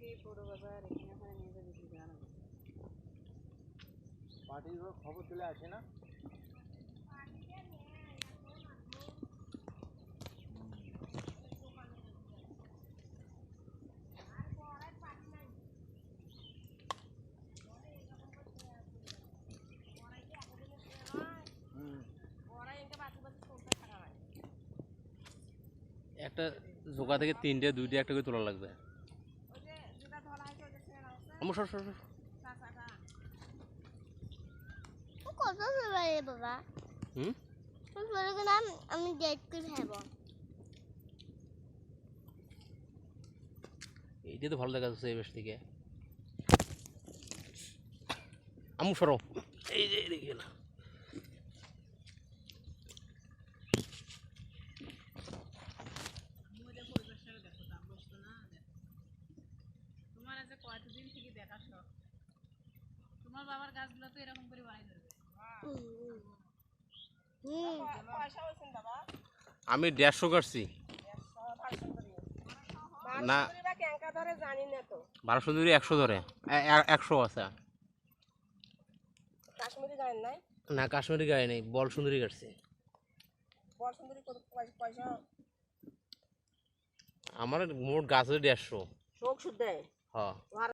থেকে বড় বাজার এখানে ওখানে নিয়ে যাবে বিক্রি করা পার্টির খবর চলে আসে না? একটা জোকা থেকে তিনটে দুইটা একটা করে তোলা লাগবে। আমার সর সর। কত সবাই বাবা হুম আমি ডেট করে খাব এইটা তো ভালো দেখা যাচ্ছে এই বেশ থেকে আমু সরো এই যে দেখি না তোমাদের পরিবেশটা দেখো দাম বসতো না দেখো আছে কতদিন থেকে দেখা শখ। তোমার বাবার গাছগুলো তো এরকম করে বানাই ধরবে। আমি দেড়শো কাটছি না। বা ক্যাঙ্কা ধরে। জানি না তো বারোশো দুই একশো ধরে একশো আছে। নাই না কাশ্মীরি গায়ে নেই বল সুন্দরী কাটছি। বল সুন্দরী কত পয়সা পয়সা আমার মোট গাছ দেড়শো। শোক দেয় হ্যাঁ